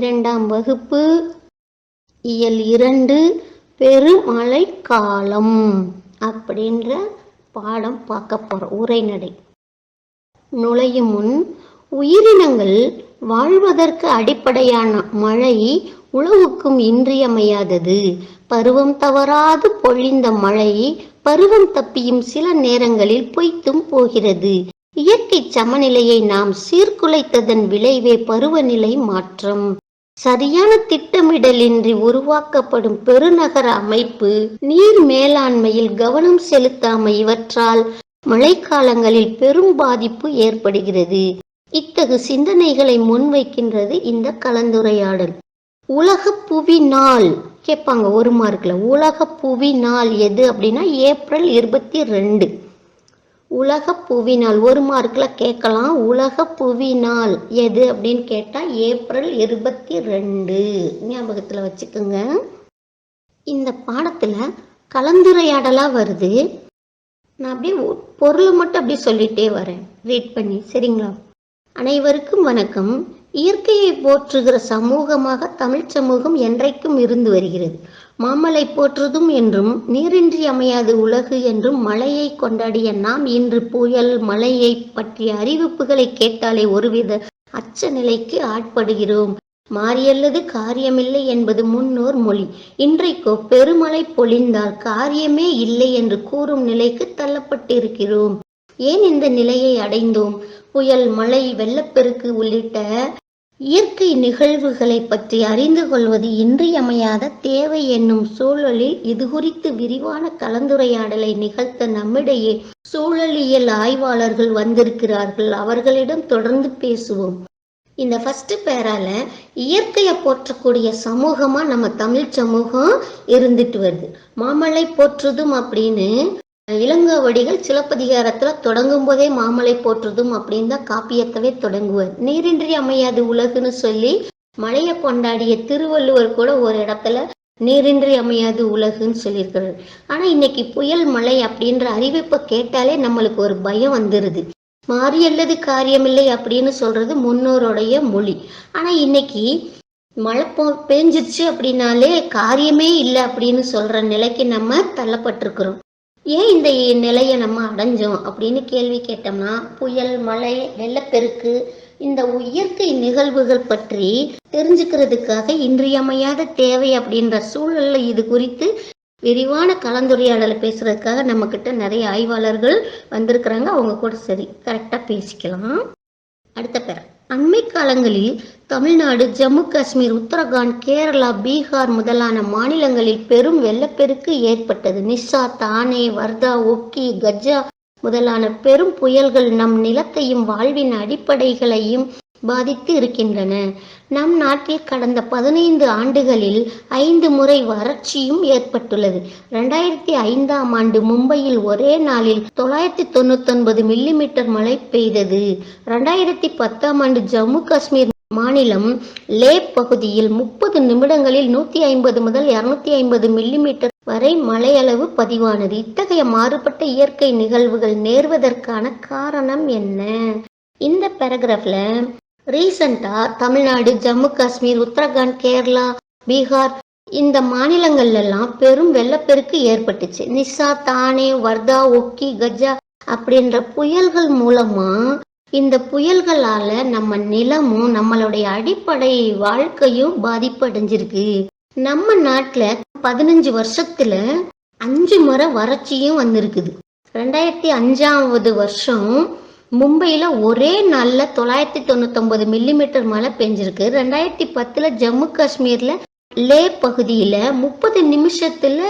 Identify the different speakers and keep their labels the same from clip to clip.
Speaker 1: பனிரெண்டாம் வகுப்பு. இயல் இரண்டு பெருமழை காலம் அப்படின்ற பாடம் பார்க்க போகிறோம் உரைநடை. நுழையும் முன் உயிரினங்கள் வாழ்வதற்கு அடிப்படையான மழை உழவுக்கும் இன்றியமையாதது. பருவம் தவறாது பொழிந்த மழை பருவம் தப்பியும் சில நேரங்களில் பொய்த்தும் போகிறது. இயற்கை சமநிலையை நாம் சீர்குலைத்ததன் விளைவே பருவநிலை மாற்றம். சரியான திட்டமிடலின்றி உருவாக்கப்படும் பெருநகர அமைப்பு நீர் மேலாண்மையில் கவனம் செலுத்தாமை இவற்றால் மழைக்காலங்களில் பெரும் பாதிப்பு ஏற்படுகிறது. இத்தகு சிந்தனைகளை முன்வைக்கின்றது இந்த கலந்துரையாடல். உலக புவி நாள். கேட்பாங்க ஒரு மார்க்ல உலக புவி நாள் எது அப்படின்னா ஏப்ரல் இருபத்தி ரெண்டு. உலக புவி நாள் ஒரு மார்க்கில் கேட்கலாம். உலக புவி நாள் எது அப்படின்னு கேட்டால் ஏப்ரல் இருபத்தி ரெண்டு ஞாபகத்தில் வச்சுக்கோங்க. இந்த பாடத்தில் கலந்துரையாடலாக வருது. நான் அப்படியே பொருளை மட்டும் அப்படியே சொல்லிட்டே வரேன். ரீட் பண்ணி சரிங்களா? அனைவருக்கும் வணக்கம். இயற்கையை போற்றுகிற சமூகமாக தமிழ் சமூகம் என்றைக்கும் இருந்து வருகிறது. மாமலை போற்றுதும் என்றும் நீரின்றி அமையாது உலகு என்றும் மழையை கொண்டாடிய நாம் இன்று புயல் மழையை பற்றிய அறிவிப்புகளை கேட்டாலே ஒருவித அச்ச நிலைக்கு ஆட்படுகிறோம். மாறியல்லது காரியமில்லை என்பது முன்னோர் மொழி. இன்றைக்கோ பெருமழை பொழிந்தால் காரியமே இல்லை என்று கூறும் நிலைக்கு தள்ளப்பட்டிருக்கிறோம். ஏன் இந்த நிலையை அடைந்தோம்? புயல் மழை வெள்ளப்பெருக்கு உள்ளிட்ட இயற்கை நிகழ்வுகளை பற்றி அறிந்து கொள்வது இன்றியமையாத தேவை என்னும் சூழலில் இது குறித்து விரிவான கலந்துரையாடலை நிகழ்த்த நம்மிடையே சூழலியல் ஆய்வாளர்கள் வந்திருக்கிறார்கள். அவர்களிடம் தொடர்ந்து பேசுவோம். இந்த ஃபர்ஸ்ட் பேரால இயற்கையை போற்றக்கூடிய சமூகமா நம்ம தமிழ் சமூகம் இருந்துட்டு வருது. மாமலை போற்றுதும் அப்படின்னு இளங்கோவடிகள் சிலப்பதிகாரத்துல தொடங்கும் போதே மாமலை போற்றுதும் அப்படின்னு தான் காப்பியத்தவே தொடங்குவார். நீரின்றி அமையாது உலகுன்னு சொல்லி மழையை கொண்டாடிய திருவள்ளுவர் கூட ஒரு இடத்துல நீரின்றி அமையாது உலகுன்னு சொல்லியிருக்கிறார். ஆனா இன்னைக்கு புயல் மழை அப்படின்ற அறிவிப்பை கேட்டாலே நம்மளுக்கு ஒரு பயம் வந்துருது. மாறி அல்லது காரியமில்லை அப்படின்னு சொல்றது முன்னோருடைய மொழி. ஆனா இன்னைக்கு மழை பெஞ்சிச்சு அப்படின்னாலே காரியமே இல்லை அப்படின்னு சொல்ற நிலைக்கு நம்ம தள்ளப்பட்டிருக்கிறோம். ஏன் இந்த நிலையை நம்ம அடைஞ்சோம் அப்படின்னு கேள்வி கேட்டோம்னா புயல் மழை வெள்ளப்பெருக்கு இந்த இயற்கை நிகழ்வுகள் பற்றி தெரிஞ்சுக்கிறதுக்காக இன்றியமையாத தேவை அப்படின்ற சூழல்ல இது குறித்து விரிவான கலந்துரையாடலை பேசுறதுக்காக நம்ம கிட்ட நிறைய ஆய்வாளர்கள் வந்திருக்கிறாங்க. அவங்க கூட சரி கரெக்டா பேசிக்கலாம். அடுத்த பேரை அண்மை காலங்களில் தமிழ்நாடு ஜம்மு காஷ்மீர் உத்தரகாண்ட் கேரளா பீகார் முதலான மாநிலங்களில் பெரும் வெள்ளப்பெருக்கு ஏற்பட்டது. நிஷா தானே வர்தா ஒக்கி கஜா முதலான பெரும் புயல்கள் நம் நிலத்தையும் வாழ்வின் அடிப்படைகளையும் பாதித்து இருக்கின்றன. நம் நாட்டில் கடந்த பதினைந்து ஆண்டுகளில் ஐந்து முறை வறட்சியும் ஏற்பட்டுள்ளது. ரெண்டாயிரத்தி ஐந்தாம் ஆண்டு மும்பையில் ஒரே நாளில் தொள்ளாயிரத்தி தொண்ணூத்தொன்பது மில்லிமீட்டர் மழை பெய்தது. ரெண்டாயிரத்தி பத்தாம் ஆண்டு ஜம்மு காஷ்மீர் மாநிலம் லே பகுதியில் முப்பது நிமிடங்களில் நூத்தி ஐம்பது முதல் இருநூத்தி ஐம்பது மில்லிமீட்டர் வரை மழையளவு பதிவானது. இத்தகைய மாறுபட்ட இயற்கை நிகழ்வுகள் நேர்வதற்கான காரணம் என்ன? இந்த பேராகிராஃப்ல ரீசண்டா தமிழ்நாடு ஜம்மு காஷ்மீர் உத்தரகாண்ட் கேரளா பீகார் இந்த மாநிலங்கள்ல எல்லாம் பெரும் வெள்ளப்பெருக்கு ஏற்பட்டுச்சு. நிஷா தானே வர்தா ஒக்கி கஜா அப்படின்ற புயல்கள் மூலமா இந்த புயல்களால நம்ம நிலமும் நம்மளுடைய அடிப்படை வாழ்க்கையும் பாதிப்படைஞ்சிருக்கு. நம்ம நாட்டுல பதினஞ்சு வருஷத்துல அஞ்சு முறை வறட்சியும் வந்திருக்குது. ரெண்டாயிரத்தி அஞ்சாவது வருஷம் மும்பையில் ஒரே நாளில் தொள்ளாயிரத்தி தொண்ணூத்தொம்பது மில்லிமீட்டர் மழை பெஞ்சிருக்கு. ரெண்டாயிரத்தி பத்தில் ஜம்மு காஷ்மீரில் லே பகுதியில் முப்பது நிமிஷத்தில்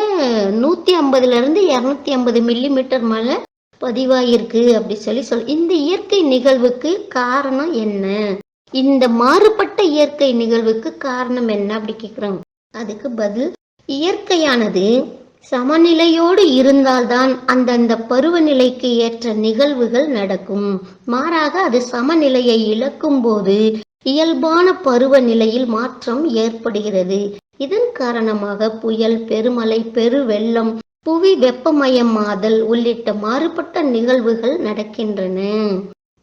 Speaker 1: நூற்றி ஐம்பதுலேருந்து இரநூத்தி ஐம்பது மில்லிமீட்டர் மழை பதிவாயிருக்கு அப்படி சொல்லி சொல் இந்த இயற்கை நிகழ்வுக்கு காரணம் என்ன? இந்த மாறுபட்ட இயற்கை நிகழ்வுக்கு காரணம் என்ன அப்படி கேட்குறாங்க அதுக்கு பதில் இயற்கையானது சமநிலையோடு இருந்தால்தான் அந்தந்த பருவநிலைக்கு ஏற்ற நிகழ்வுகள் நடக்கும். மாறாக அது சமநிலையை இழக்கும் போது இயல்பான பருவநிலையில் மாற்றம் ஏற்படுகிறது. இதன் காரணமாக புயல் பெருமழை பெருவெள்ளம் புவி வெப்பமயமாதல் உள்ளிட்ட மாறுபட்ட நிகழ்வுகள் நடக்கின்றன.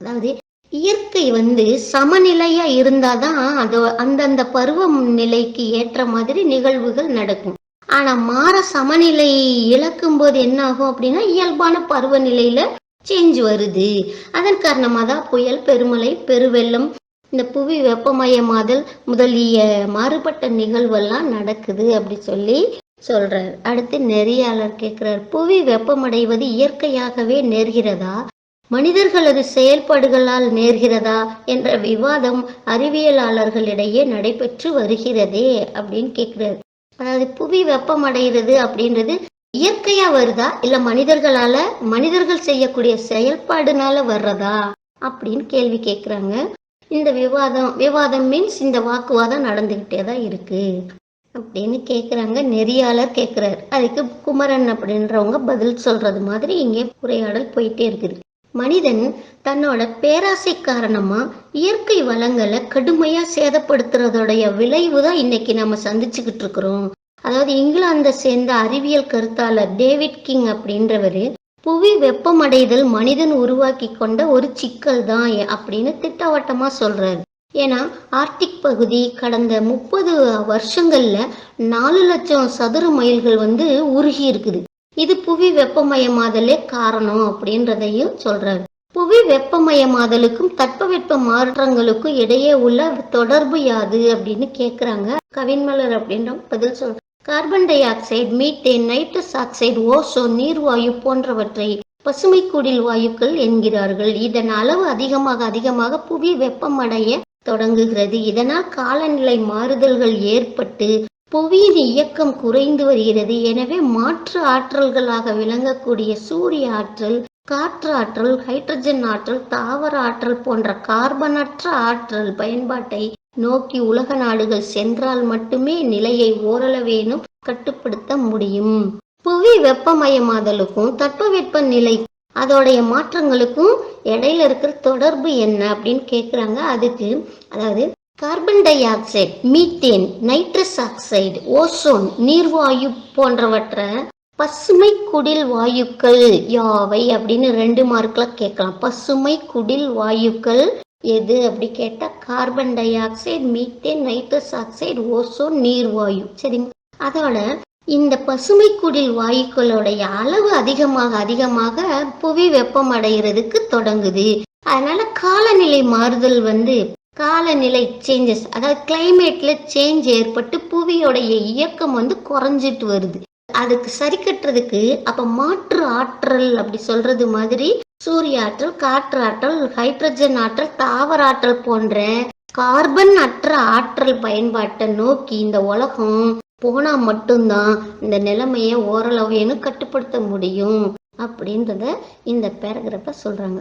Speaker 1: அதாவது இயற்கை வந்து சமநிலையா இருந்தாதான் அது அந்தந்த பருவ நிலைக்கு ஏற்ற மாதிரி நிகழ்வுகள் நடக்கும். ஆனா மாற சமநிலை இழக்கும் போது என்ன ஆகும் அப்படின்னா இயல்பான பருவநிலையில சேஞ்ச் வருது. அதன் காரணமாக தான் புயல் பெருமழை பெருவெள்ளம் இந்த புவி வெப்பமயமாதல் முதலிய மாறுபட்ட நிகழ்வெல்லாம் நடக்குது அப்படி சொல்லி சொல்றார். அடுத்து நெறியாளர் கேட்கிறார் புவி வெப்பமடைவது இயற்கையாகவே நேர்கிறதா? மனிதர்களது செயல்பாடுகளால் நேர்கிறதா? என்ற விவாதம் அறிவியலாளர்களிடையே நடைபெற்று வருகிறதே அப்படின்னு கேட்கிறார் அதாவது புவி வெப்பமடைகிறது அப்படின்றது இயற்கையா வருதா? இல்ல மனிதர்களால மனிதர்கள் செய்யக்கூடிய செயல்பாடுனால வர்றதா? அப்படின்னு கேள்வி கேட்குறாங்க இந்த விவாதம் விவாதம் மீன்ஸ் இந்த வாக்குவாதம் நடந்துகிட்டே தான் இருக்கு அப்படின்னு கேட்குறாங்க நெறியாளர் கேட்குறாரு அதுக்கு குமரன் அப்படின்றவங்க பதில் சொல்றது மாதிரி இங்கே உரையாடல் போயிட்டே இருக்குது. மனிதன் தன்னோட பேராசை காரணமா இயற்கை வளங்களை கடுமையா சேதப்படுத்துறதோடைய விளைவு தான் இன்னைக்கு நம்ம சந்திச்சுக்கிட்டு இருக்கிறோம். அதாவது இங்கிலாந்தை சேர்ந்த அறிவியல் கருத்தாளர் டேவிட் கிங் அப்படின்றவர் புவி வெப்பமடைதல் மனிதன் உருவாக்கி கொண்ட ஒரு சிக்கல் தான் அப்படின்னு திட்டவட்டமா சொல்றாரு. ஏன்னா ஆர்டிக் பகுதி கடந்த முப்பது வருஷங்கள்ல நாலு லட்சம் சதுர மைல்கள் வந்து உருகி இருக்குது. இது புவி வெப்பமயமாதலே காரணம் அப்படின்றதையும் சொல்றாரு. புவி வெப்பமயமாதலுக்கும் தட்பவெப்ப மாற்றங்களுக்கும் இடையே உள்ள தொடர்பு யாது அப்படின்னு கேக்குறாங்க. கவின்மலர் அப்படின்ற பதில் சொல்றாங்க carbon dioxide methane nitrous oxide ozone நீர்வாயு போன்றவற்றை பசுமை குடில் வாயுக்கள் என்கிறார்கள். இதன் அளவு அதிகமாக அதிகமாக புவி வெப்பமடைய தொடங்குகிறது. இதனால் காலநிலை மாறுதல்கள் ஏற்பட்டு புவியின் இயக்கம் குறைந்து வருகிறது. எனவே மாற்று ஆற்றல்களாக விளங்கக்கூடிய சூரிய ஆற்றல் காற்று ஆற்றல் ஹைட்ரஜன் ஆற்றல் தாவர ஆற்றல் போன்ற கார்பனற்ற ஆற்றல் பயன்பாட்டை நோக்கி உலக நாடுகள் சென்றால் மட்டுமே நிலையை ஓரளவேனும் கட்டுப்படுத்த முடியும். புவி வெப்பமயமாதலுக்கும் தட்பவெப்ப நிலை அதோடைய மாற்றங்களுக்கும் இடையில இருக்கிற தொடர்பு என்ன அப்படின்னு கேக்குறாங்க. அதுக்கு அதாவது carbon dioxide methane nitrous oxide ozone நீர்வாயு போன்றவற்றை பசுமை குடில் வாயுக்கள் யாவை அப்படின்னு ரெண்டு மார்க்ல கேட்கலாம். பசுமை குடில் வாயுக்கள் எது அப்படி கேட்டா carbon dioxide methane nitrous oxide ozone நீர்வாயு. சரிங்க அதோட இந்த பசுமை குடில் வாயுக்களுடைய அளவு அதிகமாக அதிகமாக புவி வெப்பம் அடைகிறதுக்கு தொடங்குது. அதனால காலநிலை மாறுதல் வந்து காலநிலை சேஞ்சஸ் அதாவது கிளைமேட்ல சேஞ்ச் ஏற்பட்டு புவியோடைய இயக்கம் வந்து குறைஞ்சிட்டு வருது. அதுக்கு சரி கட்டுறதுக்கு அப்ப மாற்று ஆற்றல் அப்படி சொல்றது மாதிரி சூரிய ஆற்றல் காற்று ஆற்றல் ஹைட்ரஜன் ஆற்றல் தாவர ஆற்றல் போன்ற கார்பன் அற்ற ஆற்றல் பயன்பாட்டை நோக்கி இந்த உலகம் போனா மட்டும்தான் இந்த நிலைமையை ஓரளவு கட்டுப்படுத்த முடியும் அப்படின்றத இந்த பேராகிராஃப சொல்றாங்க.